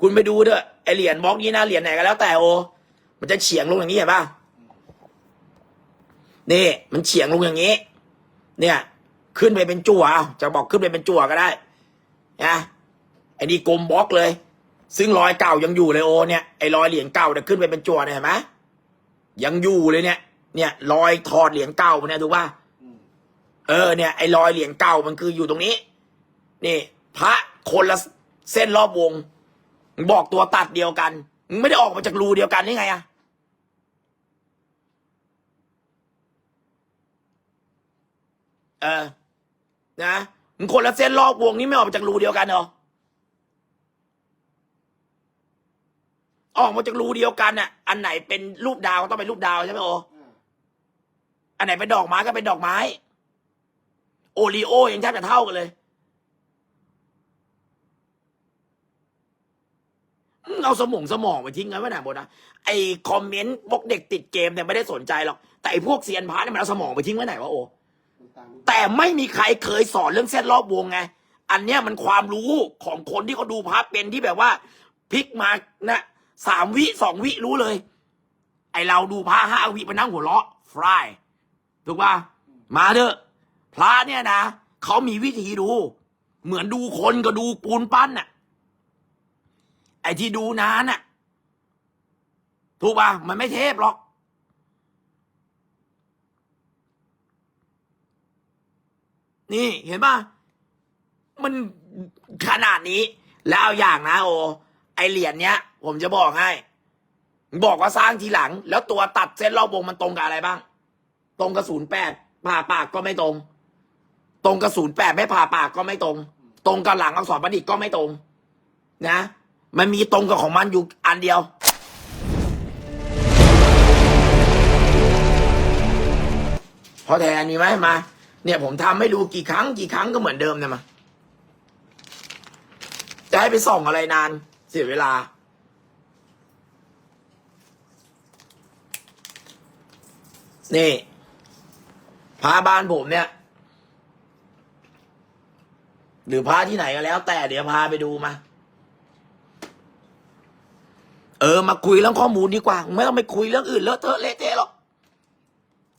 คุณไปดูเถอะไอเหรียญบล็อกนี้นะเหรียญไหนก็แล้วแต่โอ มันจะเฉียงลงอย่างนี้เห็นป่ะนี่ มันเฉียงลงอย่างนี้ เนี่ย ขึ้นไปเป็นจั่วเอาจะบอกขึ้นไปเป็นจั่วก็ได้นะไอ้นี่กลมบล็อกเลย ซึ่งรอยเก่ายังอยู่เลยโอ เนี่ยไอ้รอยเหรียญเก่าเนี่ยขึ้นไปเป็นจั่วเนี่ยเห็นไหมยังอยู่เลยเนี่ย เนี่ย รอยถอดเหรียญเก่ามันเนี่ยถูกป่ะอืมเออเนี่ยไอ้รอยเหรียญเก่ามันคืออยู่ตรงนี้ นี่ พระคนละเส้นรอบวง บอกตัวตัดเดียวกันมึงไม่ได้ออกมาจากรูเดียวกันนี่ไงอะเออ นะมึงคนละเส้นรอบวงนี่ไม่ออกมาจากรูเดียวกันเหรอออกมาจากรูเดียวกันน่ะอันไหนเป็นรูปดาวก็ต้องเป็นรูปดาวใช่ไหมโออันไหนเป็นดอกไม้ก็เป็นดอกไม้ โอรีโอยังแทบจะเท่ากันเลยมึง เอาสมองสมองไปทิ้งกันไว้ไหนหมดนะไอคอมเมนต์พวกเด็กติดเกมเนี่ยไม่ได้สนใจหรอกแต่ไอพวกเซียนพาร์เนี่ยมันเอาสมองไปทิ้งไว้ไหนวะโอแต่ไม่มีใครเคยสอนเรื่องเส้นรอบวงไง อันเนี้ยมันความรู้ของคนที่เขาดูพาร์ทเป็นที่แบบว่าพลิกมานะสามวิสองวิรู้เลย ไอเราดูพระห้าวิไปนั่งหัวเราะฟรายถูกป่ะมาเถอะพระเนี่ยนะเขามีวิธีดู เหมือนดูคนก็ดูปูนปั้นน่ะ อที่ดูนานน่ะถูกป่ะมันไม่เทพหรอก นี่เห็นป่ะมันขนาดนี้ แล้วเอาอย่างนะโอ ไอเหรียญเนี้ย ผมจะบอกให้ บอกว่าสร้างทีหลัง แล้วตัวตัดเส้นรอบวงมันตรงกับอะไรบ้าง ตรงกับศูนย์แปดผ่าปากก็ไม่ตรง ตรงกับศูนย์แปดไม่ผ่าปากก็ไม่ตรง ตรงกับหลังอักษรประดิษฐ์ก็ไม่ตรง นะ มันมีตรงกับของมันอยู่อันเดียว พอแทนมีไหมมา เนี่ยผมทำให้ดูกี่ครั้ง กี่ครั้งก็เหมือนเดิมเนี่ยมา จะให้ไปส่องอะไรนาน เสียเวลา นี่พาบ้านผมเนี่ย หรือพาที่ไหนก็แล้ว แต่เดี๋ยวพาไปดูมา เออมาคุยเรื่องข้อมูลดีกว่า ไม่ต้องไปคุยเรื่องอื่นเลอะเทอะเละเทะหรอก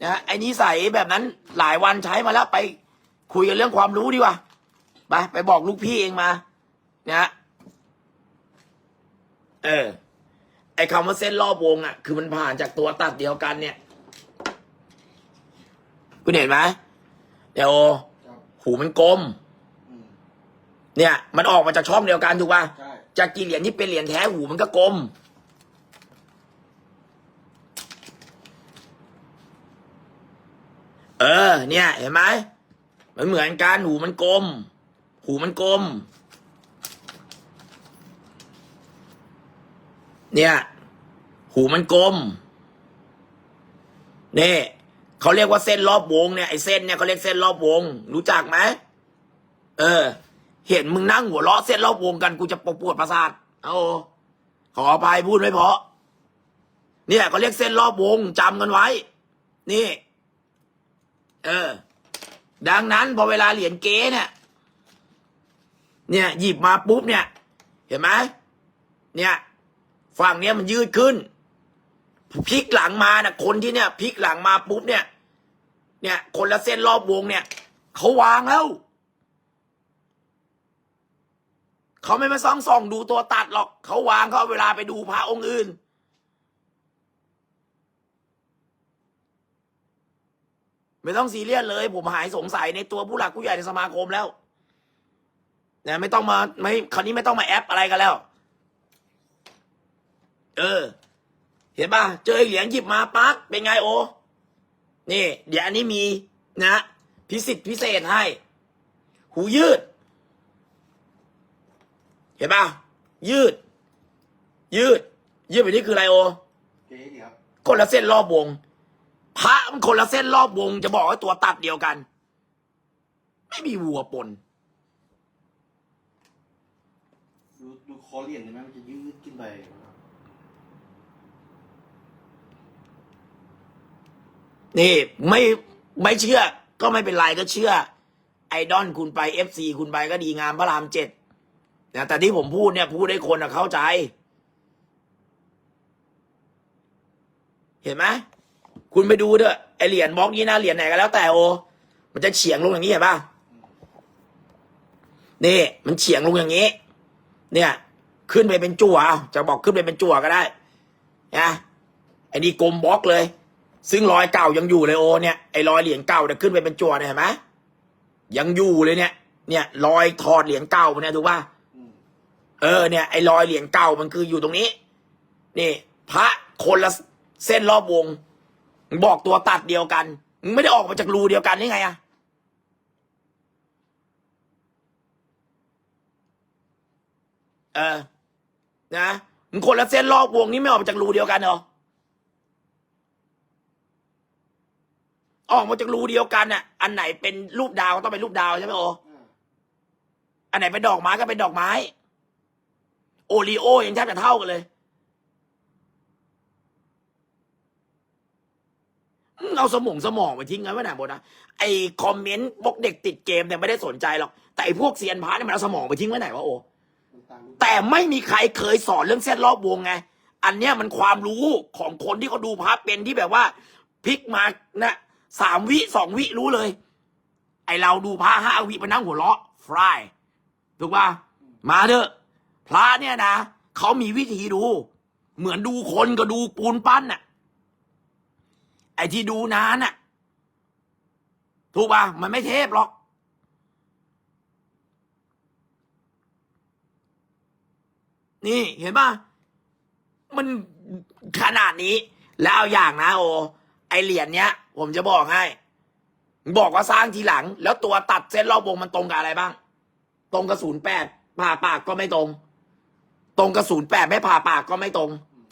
นะไอ้นิสัยแบบนั้นหลายวันใช้มาแล้วไปคุยกันเรื่องความรู้ดีกว่าไปไปบอกลูกพี่เองมานะเออ ไอ้คำว่าเส้นรอบวงอะ คือมันผ่านจากตัวตัดเดียวกันเนี่ยคุณเห็นไหมเดี๋ยวครับหูมันกลมอืมเนี่ย มันออกมาจากช่องเดียวกันถูกป่ะใช่จากกี่เหรียญที่เป็นเหรียญแท้หูมันก็กลม เออ เนี่ย เห็นไหมมันเหมือนกันหูมันกลม หูมันกลม เนี่ย หูมันกลมนี่เขาเรียกว่าเส้นรอบวงเนี่ยไอ้เส้นเนี่ยเขาเรียกเส้นรอบวง รู้จักไหมเออ เห็นมึงนั่งหัวเราะเส้นรอบวงกันกูจะปวดประสาทเอาขออภัยพูดไม่เพราะเนี่ยเขาเรียกเส้นรอบวงจำกันไว้ นี่ เออ ดังนั้นพอเวลาเหรียญเก๊เนี่ย เนี่ยหยิบมาปุ๊บเนี่ย เห็นไหมเนี่ย ฝั่งเนี้ยมันยืดขึ้นพลิกหลังมานะคนที่เนี่ยพลิกหลังมาปุ๊บเนี่ย เนี่ย คนละเส้นรอบวงเนี่ยเขาวางแล้วเขาไม่มาส่องส่องดูตัวตัดหรอกเขาวางเขาเอาเวลาไปดูพระองค์อื่น ไม่ต้องซีเรียสเลย ผมหายสงสัยในตัวผู้หลักผู้ใหญ่ในสมาคมแล้วนะไม่ต้องมาไม่คราวนี้ไม่ต้องมาแอปอะไรกันแล้ว เออ เห็นป่ะเจอเหรียญหยิบมาปั๊กเป็นไงโอ นี่ เดี๋ยวอันนี้มีนะพิสิทธิ์พิเศษให้ หูยืด เห็นป่ะยืด ยืด ยืดแบบนี้คืออะไรโอ เก๋ดีครับคนละเส้นรอบวง พระมันคนละเส้นรอบวง จะบอกว่าตัวตัดเดียวกัน ไม่มีวัวปนดูดูคอเหรียญได้ไหมมันจะยืดขึ้นไปนี่ไม่ไม่เชื่อ ก็ไม่เป็นไรก็เชื่อ ไอดอลคุณไปเอฟซีคุณไปก็ดีงามพระรามเจ็ดนะแต่ที่ผมพูดเนี่ยพูดให้คนอะเข้าใจ เห็นไหม คุณไปดูเถอะไอเหรียญบล็อกนี้นะเหรียญไหนก็แล้วแต่โอ มันจะเฉียงลงอย่างนี้เห็นป่ะนี่มันเฉียงลงอย่างนี้ เนี่ย ขึ้นไปเป็นจั่วเอาจะบอกขึ้นไปเป็นจั่วก็ได้นะไอ้นี่กลมบล็อกเลย ซึ่งรอยเก่ายังอยู่เลยโอเนี่ยไอ้รอยเหรียญเก่าเนี่ยขึ้นไปเป็นจั่วเนี่ยเห็นไหมยังอยู่เลยเนี่ย เนี่ย รอยถอดเหรียญเก่ามันเนี่ยถูกป่ะเออเนี่ยไอ้รอยเหรียญเก่ามันคืออยู่ตรงนี้ นี่ พระคนละเส้นรอบวง บอกตัวตัดเดียวกันมึงไม่ได้ออกมาจากรูเดียวกันนี่ไงอะเออ นะมึงคนละเส้นรอบวงนี่ไม่ออกมาจากรูเดียวกันเหรอ ออกมาจากรูเดียวกันน่ะ อันไหนเป็นรูปดาวก็ต้องเป็นรูปดาวใช่ไหมโออันไหนเป็นดอกไม้ก็เป็นดอกไม้ โอรีโอยังแทบจะเท่ากันเลยอืม เอาสมองสมองไปทิ้งไว้ไว้ไหนหมดนะไอคอมเมนต์พวกเด็กติดเกมเนี่ยไม่ได้สนใจหรอกแต่ไอพวกเซียนพาร์เนี่ยมันเอาสมองไปทิ้งไว้ไหนวะโอแต่ไม่มีใครเคยสอนเรื่องเส้นรอบวงไง อันเนี้ยมันความรู้ของคนที่เขาดูพาร์ทเป็นที่แบบว่าพลิกมานะสามวิสองวิรู้เลย ไอเราดูพระห้าวิไปนั่งหัวเราะฟรายถูกป่ะมาเถอะพระเนี่ยนะเขามีวิธีดู เหมือนดูคนก็ดูปูนปั้นน่ะ ไอ้ที่ดูนานน่ะถูกป่ะมันไม่เทพหรอก นี่เห็นป่ะมันขนาดนี้ แล้วเอาอย่างนะโอ ไอเหรียญเนี้ย ผมจะบอกให้ บอกว่าสร้างทีหลัง แล้วตัวตัดเส้นรอบวงมันตรงกับอะไรบ้าง ตรงกับศูนย์แปดผ่าปากก็ไม่ตรง ตรงกับศูนย์แปดไม่ผ่าปากก็ไม่ตรง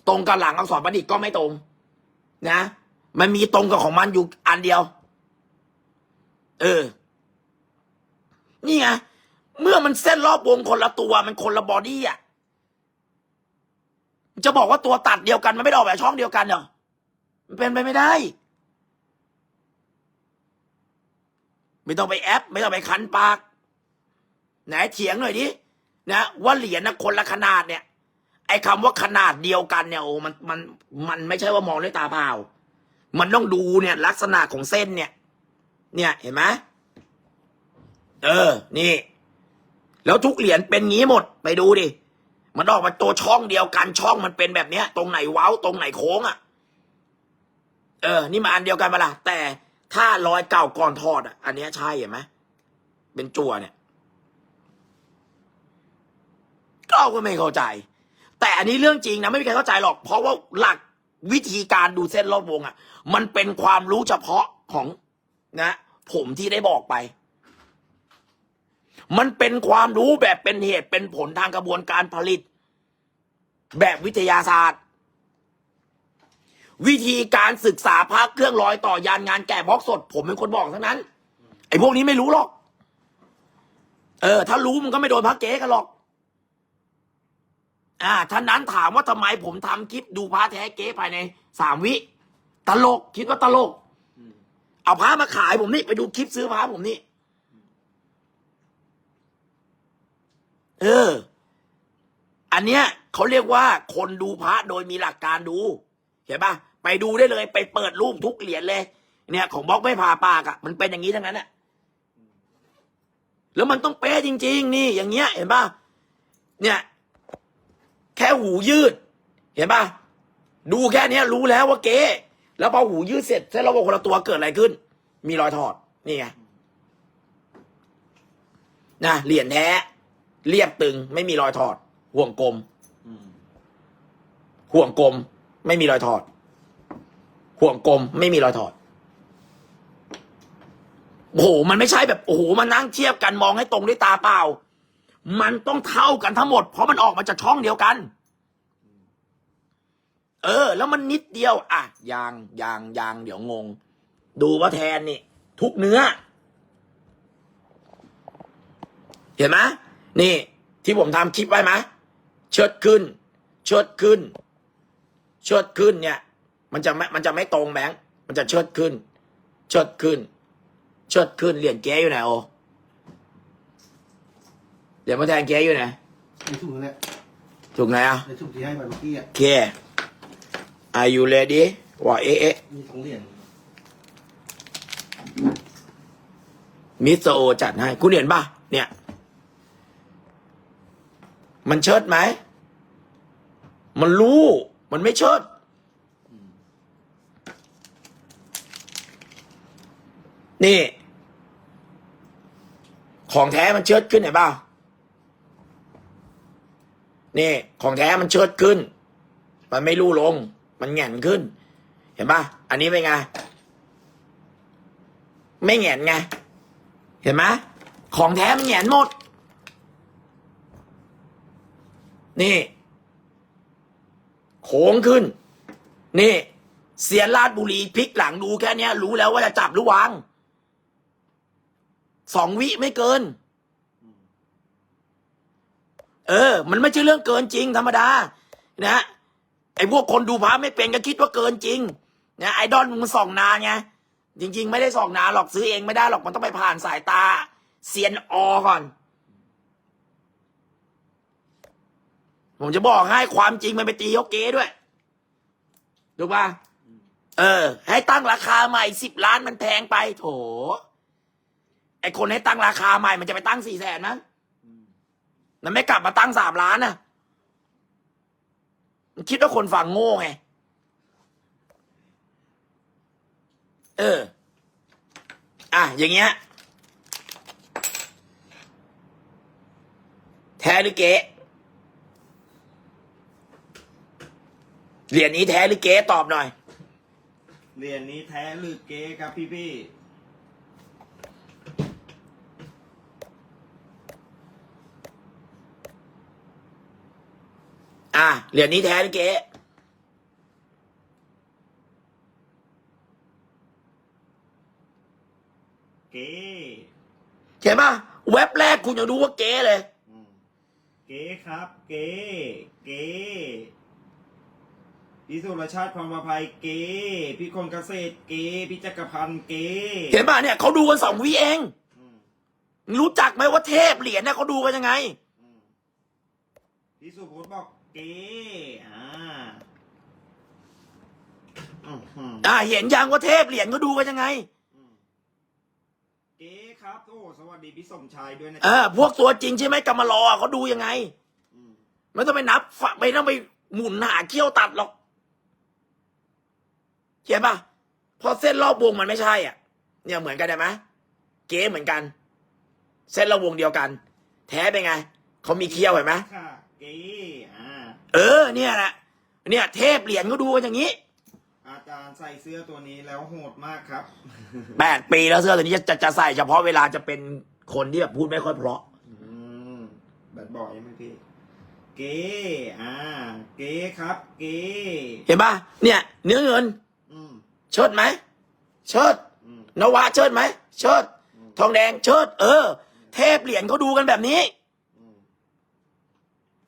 ตรงกับหลังอักษรประดิษฐ์ก็ไม่ตรง นะ มันมีตรงกับของมันอยู่อันเดียว เออ นี่ไงเมื่อมันเส้นรอบวงคนละตัว มันคนละบอดี้อะจะบอกว่าตัวตัดเดียวกัน มันไม่ได้ออกแบบช่องเดียวกันเหรอมันเป็นไปไม่ได้ ไม่ต้องไปแอป ไม่ต้องไปคันปาก ไหนเถียงหน่อยดินะว่าเหรียญนะคนละขนาดเนี่ย ไอ้คำว่าขนาดเดียวกันเนี่ยโอ้มันมันมันไม่ใช่ว่ามองด้วยตาเปล่า มันต้องดูเนี่ยลักษณะของเส้นเนี่ย เนี่ยเห็นไหมเออ นี่ แล้วทุกเหรียญเป็นงี้หมด ไปดูดิ มันออกมาตัวช่องเดียวกันช่องมันเป็นแบบเนี้ย ตรงไหนเว้า ตรงไหนโค้งอะ่ะ เออ นี่มาอันเดียวกันมาละแต่ถ้ารอยเก่าก่อนทอดอะ อันเนี้ยใช่เห็นไหมเป็นจั่วเนี่ยก็ไม่เข้าใจ แต่อันนี้เรื่องจริงนะไม่มีใครเข้าใจหรอก เพราะว่าหลัก วิธีการดูเส้นรอบวงอะ่ะ มันเป็นความรู้เฉพาะของนะ ผมที่ได้บอกไป มันเป็นความรู้แบบเป็นเหตุเป็นผลทางกระบวนการผลิต แบบวิทยาศาสตร์ วิธีการศึกษาพักเครื่องร้อยต่อยานงานแกะบล็อกสด ผมเป็นคนบอกทั้งนั้น ไอ้พวกนี้ไม่รู้หรอก เออ ถ้ารู้มันก็ไม่โดนพักเก๊กันหรอก อ่าท่านนั้นถามว่าทำไมผมทำคลิปดูพระแท้เก๊ภายในสามวิ ตลกคิดว่าตลก เอาพระมาขายผมนี่ไปดูคลิปซื้อพระผมนี่ เออ อันเนี้ยเขาเรียกว่าคนดูพระโดยมีหลักการดู เห็นปะไปดูได้เลย ไปเปิดรูปทุกเหรียญเลย เนี่ย ของบล็อกไม่ผ่าปากอะ่ะ มันเป็นอย่างนี้ทั้งนั้นอะแล้วมันต้องเป๊ะจริง ๆ นี่อย่างเงี้ย เห็นปะเนี่ย แค่หูยืด เห็นปะดูแค่เนี้ยรู้แล้วว่าเก๊แล้วพอหูยืดเสร็จเส้นรอบวงคนละตัวเกิดอะไรขึ้น มีรอยถอด นี่ไงนะเหรียญแท้ เรียบตึง ไม่มีรอยถอด ห่วงกลมอืมห่วงกลม ไม่มีรอยถอด ห่วงกลม ไม่มีรอยถอดโอ้โหมันไม่ใช่แบบโอ้โหมานั่งเทียบกันมองให้ตรงด้วยตาเปล่า มันต้องเท่ากันทั้งหมด เพราะมันออกมาจากช่องเดียวกัน เออ แล้วมันนิดเดียว อะยางยางยางเดี๋ยวงง ดูว่าแทนนี่ ทุกเนื้อ เห็นไหมนี่ ที่ผมทำคลิปไว้ไหมเชิดขึ้น เชิดขึ้น เชิดขึ้นเนี่ย มันจะไม่มันจะไม่ตรงแบงค์มันจะเชิดขึ้น เชิดขึ้น เชิดขึ้นเหรียญเก๊อยู่ไหนโอ เหรียญมาแทนเก๊อยู่ไหนในถุงนั่นแหละถูกไงอะในถุงที่ให้ไปเมื่อกี้อะโอเค Are you ready ว่าเอ๊ะเอ๊ะมีสองเหรียญมิสเตอร์โอจัดให้ คุณเห็นป่ะ เนี่ย มันเชิดไหม มันรู้ มันไม่เชิด นี่ ของแท้มันเชิดขึ้นเห็นป่ะ นี่ ของแท้มันเชิดขึ้น มันไม่รู้ลง มันแง่นขึ้น เห็นปะอันนี้เป็นไง ไม่แง่นไง เห็นไหมของแท้มันแหงนหมด นี่ โค้งขึ้น นี่ เสียนลาดบุรีพลิกหลังดูแค่เนี้ยรู้แล้วว่าจะจับหรือวาง สองวิไม่เกิน เออ มันไม่ใช่เรื่องเกินจริงธรรมดา นะไอ้พวกคนดูพระไม่เป็นก็คิดว่าเกินจริงนะไอดอลมึงส่องนานไงจริง ๆ ไม่ได้ส่องนานหรอกซื้อเองไม่ได้หรอกมันต้องไปผ่านสายตาเซียนอก่อน ผมจะบอกให้ความจริงมันไปตียกเก้ด้วยถูกปะเออ ให้ตั้งราคาใหม่สิบล้านมันแพงไป โถ ไอคนให้ตั้งราคาใหม่มันจะไปตั้งสี่แสนนะมันไม่กลับมาตั้งสามล้านนะมันคิดว่าคนฟังโง่ไง เออ อะ อย่างเงี้ย แท้หรือเก๊เหรียญนี้แท้หรือเก๊ตอบหน่อย เหรียญนี้แท้หรือเก๊ครับพี่พี่ อะเหรียญนี้แท้หรือเก๊เก๊เห็นป่ะเว็บแรกคุณยังรู้ว่าเก๊เลย อืมเก๊ครับ เก๊เก๊พี่สุรชาติความประภัยเก๊พี่คนเกษตรเก๊พี่จักรพันธ์เก๊เห็นป่ะเนี่ยเขาดูกันสองวิเอง อืมรู้จักไหมว่าเทพเหรียญเนี่ยเขาดูกันยังไง อืมพี่สุพจน์บอก เก๊อ่าอืมอืมอ่าเห็นยังว่าเทพเหรียญเขาดูกันยังไง อืมเก๊ครับโอ้สวัสดีพี่สมชายด้วยนะเออพวกตัวจริงใช่ไหมกำมารออะเขาดูยังไง อืมไม่ต้องไปนับฝะไม่ต้องไปหมุนหาเขี้ยวตัดหรอกเห็นปะพอเส้นรอบวงมันไม่ใช่อะ เนี่ยเหมือนกันได้ไหมเก๋เหมือนกัน เส้นรอบวงเดียวกัน แท้เป็นไงเขามีเขี้ยวเห็นไหมค่ะเก๊อ่า เออเนี่ยแหละเนี่ย เทพเหรียญเขาดูกันอย่างนี้ อาจารย์ใส่เสื้อตัวนี้แล้วโหดมากครับ แปดปีแล้วเสื้อตัวนี้จะจะจะใส่เฉพาะเวลาจะเป็นคนที่แบบพูดไม่ค่อยเพราะ อืมแบดบอยไหมพี่ เก๋อ่า เก๋ครับ เก๋เห็นปะเนี่ย เนื้อเงิน อืมเชิดไหม เชิด อืม นวะเชิดไหม เชิด ทองแดงเชิด เออ เทพเหรียญเขาดูกันแบบนี้อืม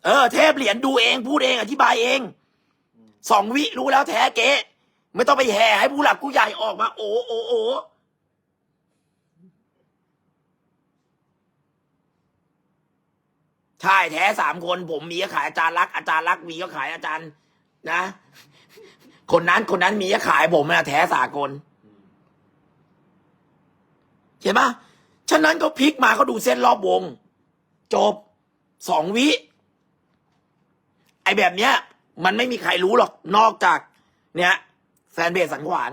เออ เทพเหรียญดูเองพูดเองอธิบายเองสองวิรู้แล้วแท้เก๊ไม่ต้องไปแห่ให้ผู้หลักผู้ใหญ่ออกมา โอ้โอ้โอ้ใช่แท้สามคน ผมมีก็ขายอาจารย์รัก อาจารย์รักมีก็ขายอาจารย์ นะ คนนั้นคนนั้นมีก็ขายผมนะแท้สากลเห็นปะฉะนั้นเขาพลิกมาเขาดูเส้นรอบวง จบสองวิ ไอแบบเนี้ย มันไม่มีใครรู้หรอกนอกจาก เนี่ยแฟนเพจสันขวาน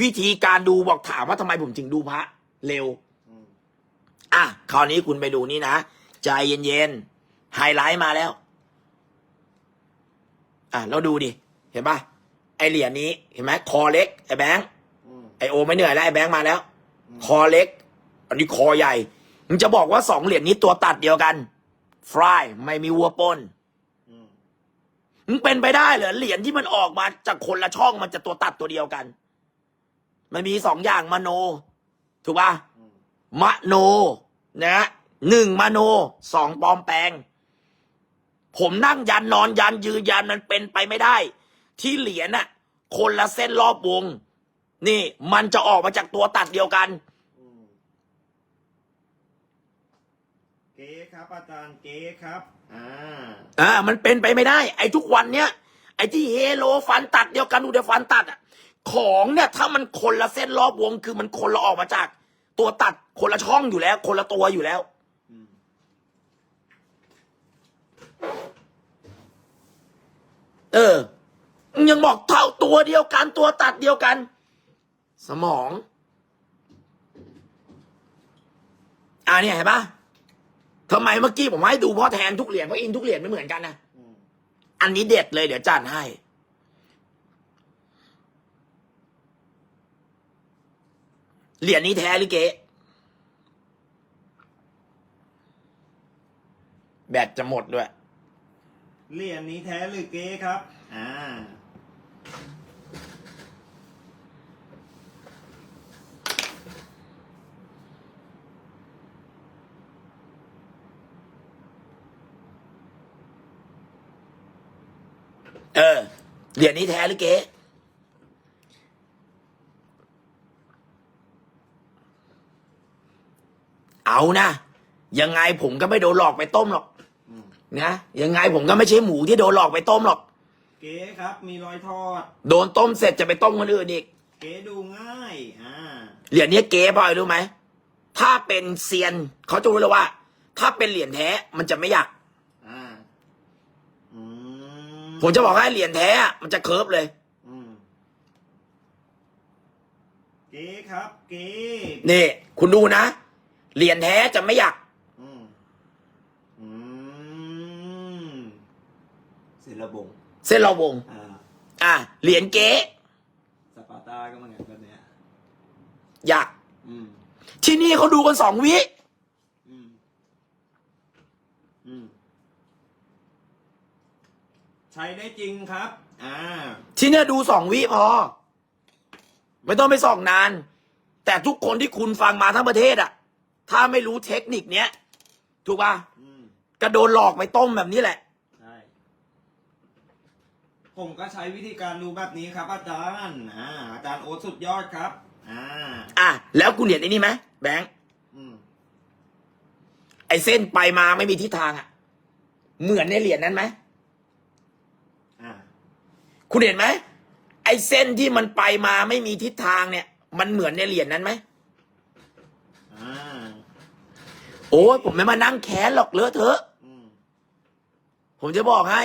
วิธีการดูบอกถามว่าทำไมผมถึงดูพระเร็วอืมอะคราวนี้คุณไปดูนี่นะ ใจเย็นๆไฮไลท์มาแล้ว อะแล้วดูดิ เห็นปะไอเหรียญนี้เห็นไหมคอเล็กไอแบงค์อืมไอโอไม่เหนื่อยแล้วไอแบงค์มาแล้ว คอเล็ก อันนี้คอใหญ่มึงจะบอกว่าสองเหรียญนี้ตัวตัดเดียวกันฟรายไม่มีวัวปนอืม มึงเป็นไปได้เหรอเหรียญที่มันออกมาจากคนละช่องมันจะตัวตัดตัวเดียวกัน มันมีสองอย่างมโน ถูกป่ะมมโนนะหนึ่งมโนสองปลอมแปลง ผมนั่งยันนอนยันยืนยันมันเป็นไปไม่ได้ ที่เหรียญน่ะ คนละเส้นรอบวง นี่ มันจะออกมาจากตัวตัดเดียวกัน อืม เก๋ก๊ครับอาจารย์เก๊ครับอ่าอ่ามันเป็นไปไม่ได้ ไอ้ทุกวันเนี้ยไอ้ที่เฮโลฟันตัดเดียวกันดูเดียวฟันตัดอะของเนี่ยถ้ามันคนละเส้นรอบวงคือมันคนละออกมาจาก ตัวตัดคนละช่องอยู่แล้ว คนละตัวอยู่แล้วอืมเออ ยังบอกเท่าตัวเดียวกันตัวตัดเดียวกัน สมอง อ่าเนี่ยเห็นปะ ทำไมเมื่อกี้ผมให้ดูพ่อแทนทุกเหรียญเพราะอินทุกเหรียญไม่เหมือนกันนะอันนี้เด็ดเลยเดี๋ยวจัดให้ เหรียญนี้แท้หรือเก๊แบตจะหมดด้วย เหรียญนี้แท้หรือเก๊ครับ อ่า เออ เหรียญนี้แท้หรือเก๊เอานะ ยังไงผมก็ไม่โดนหลอกไปต้มหรอกอืมนะยังไงผมก็ไม่ใช่หมูที่โดนหลอกไปต้มหรอก เก๊ครับ มีรอยทอด โดนต้มเสร็จจะไปต้มคนอื่นอีก เก๊ดูง่าย อ่า เหรียญเนี้ยเก๋พลอยรู้ไหม ถ้าเป็นเซียนเขาจะรู้เลยว่า ถ้าเป็นเหรียญแท้มันจะไม่อยาก อ่า อืม ผมจะบอกให้เหรียญแท้อะมันจะเคิร์ฟเลย อืมเก๊ครับ เก๊นี่ คุณดูนะ เหรียญแท้จะไม่อยากอืมอืมเสร็จระบงเส้นรอบวง อ่าอะ เหรียญเก๋สปาร์ตาก็เหมือนกันแบบเนี้ยอยากอืม ที่นี่เขาดูกันสองวิ อืม อืม ใช้ได้จริงครับ อ่า ที่เนี่ยดูสองวิพอ ไม่ต้องไปส่องนาน แต่ทุกคนที่คุณฟังมาทั้งประเทศอะถ้าไม่รู้เทคนิคเนี้ย ถูกป่ะอืม กระโดนหลอกไปต้มแบบนี้แหละ ใช่ ผมก็ใช้วิธีการดูแบบนี้ครับ อาจารย์ อ่า อาจารย์โอ๊ตสุดยอดครับ อ่า อะ แล้วคุณเห็นไอ้นี่ไหมแบงค์อืม ไอ้เส้นไปมาไม่มีทิศทางอะเหมือนในเหรียญนั้นไหมอ่า คุณเห็นไหมไอ้เส้นที่มันไปมาไม่มีทิศทางเนี่ย มันเหมือนในเหรียญนั้นไหมอ่าโอ้ยผมไม่มานั่งแค้นหรอกเลอะเทอะ อืมผมจะบอกให้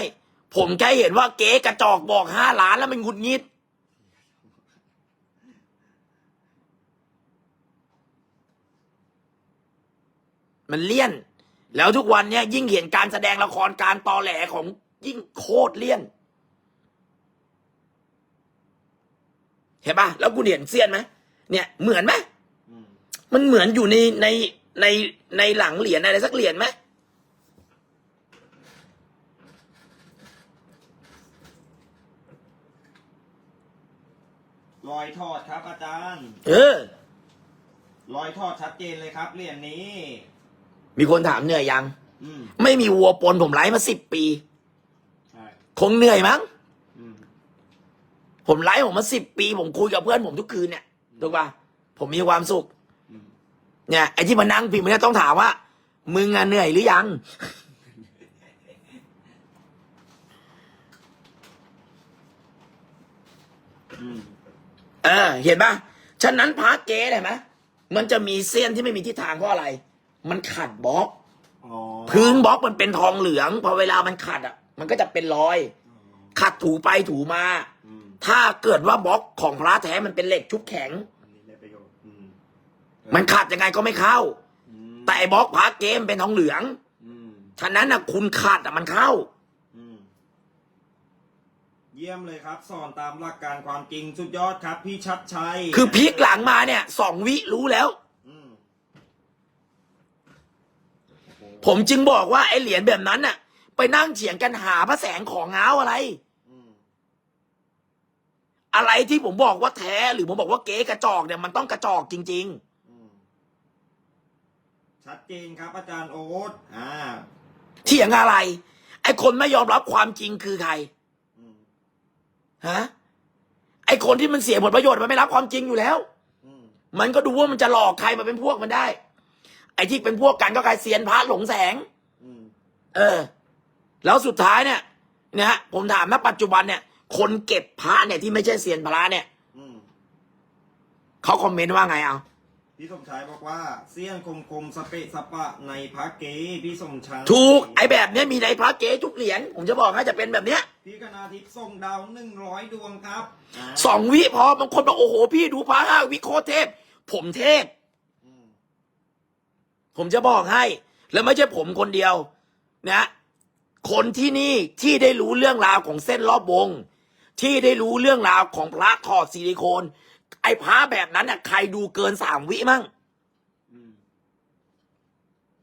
ผมแค่เห็นว่าเก๊กระจอกบอกห้าล้านแล้วมันหงุดหงิด มันเลี่ยน แล้วทุกวันเนี้ยยิ่งเห็นการแสดงละครการตอแหลของยิ่งโคตรเลี่ยน เห็นปะแล้วกูเห็นเสี้ยนไหมเนี่ยเหมือนไหมอืมมันเหมือนอยู่ในในในในหลังเหรียญอะไรสักเหรียญไหมรอยทอดครับอาจารย์ เออรอยทอดชัดเจนเลยครับเหรียญนี้ มีคนถามเหนื่อยยัง อืม ไม่มีวัวปนผมไลฟ์มาสิบปี ใช่ คงเหนื่อยมั้งอืม ผมไลฟ์ผมมาสิบปี ผมคุยกับเพื่อนผมทุกคืนเนี่ยถูกป่ะผมมีความสุขอืมเนี่ยไอ้ที่มานั่งพิมพ์เนี่ยต้องถามว่า มึงอะเหนื่อยหรือยังอืมเออ เห็นป่ะฉะนั้นพาร์ทเก๊เห็นไหมมันจะมีเส้นที่ไม่มีทิศทางเพราะอะไร มันขัดบล็อกอ๋อพื้นบล็อกมันเป็นทองเหลืองพอเวลามันขัดอะ มันก็จะเป็นรอยอ๋อขัด ถูไปถูมา อืมถ้าเกิดว่าบล็อกของพระแท้มันเป็นเหล็กชุบแข็ง อันนี้ได้ประโยชน์อืมมันขัดยังไงก็ไม่เข้า อืมแต่ไอ้บล็อกพระเกมเป็นทองเหลือง อืมฉะนั้นน่ะคุณขัดอะมันเข้า อืมเยี่ยมเลยครับ สอนตามหลักการความจริงสุดยอดครับ พี่ชัดชัยคือพลิกหลังมาเนี่ยสองวิรู้แล้ว อืมโอ้โหผมจึงบอกว่าไอ้เหรียญแบบนั้นน่ะ ไปนั่งเถียงกันหาพระแสงของง้าวอะไรอืม อะไรที่ผมบอกว่าแท้หรือผมบอกว่าเก๊กระจอกเนี่ยมันต้องกระจอกจริง อืมชัดเจนครับอาจารย์โอ๊ตอ่าๆ เถียงอะไร ไอ้คนไม่ยอมรับความจริงคือใครอืมฮะไอ้คนที่มันเสียผลประโยชน์มันไม่รับความจริงอยู่แล้ว อืมมันก็ดูว่ามันจะหลอกใครมาเป็นพวกมันได้ ไอ้ที่เป็นพวกกันก็ใครเซียนพระหลงแสง อืมเออ แล้วสุดท้ายเนี่ยนะฮะผมถามว่าปัจจุบันเนี่ย คนเก็บพระเนี่ยที่ไม่ใช่เซียนพระเนี่ยอืมเขาคอมเมนต์ว่าไงเอาพี่สมชายบอกว่าเสี้ยนคมคมๆสเปะสปะในพระเกพี่สมชายถูกไอ้แบบเนี้ยมีในพระเก๊ทุกเหรียญผมจะบอกให้จะเป็นแบบเนี้ยพี่คณาทิพย์ส่งดาวหนึ่งร้อยดวงครับาสองวิพอบางคนบอกโอ้โหพี่ดูพระห้าวิโคตรเทพ ผมเทพ อืมผมจะบอกให้ แล้วไม่ใช่ผมคนเดียว นะ คนที่นี่ที่ได้รู้เรื่องราวของเส้นรอบวง ที่ได้รู้เรื่องราวของพระถอดซิลิโคน ไอ้พระแบบนั้นน่ะใครดูเกินสามวิมั่ง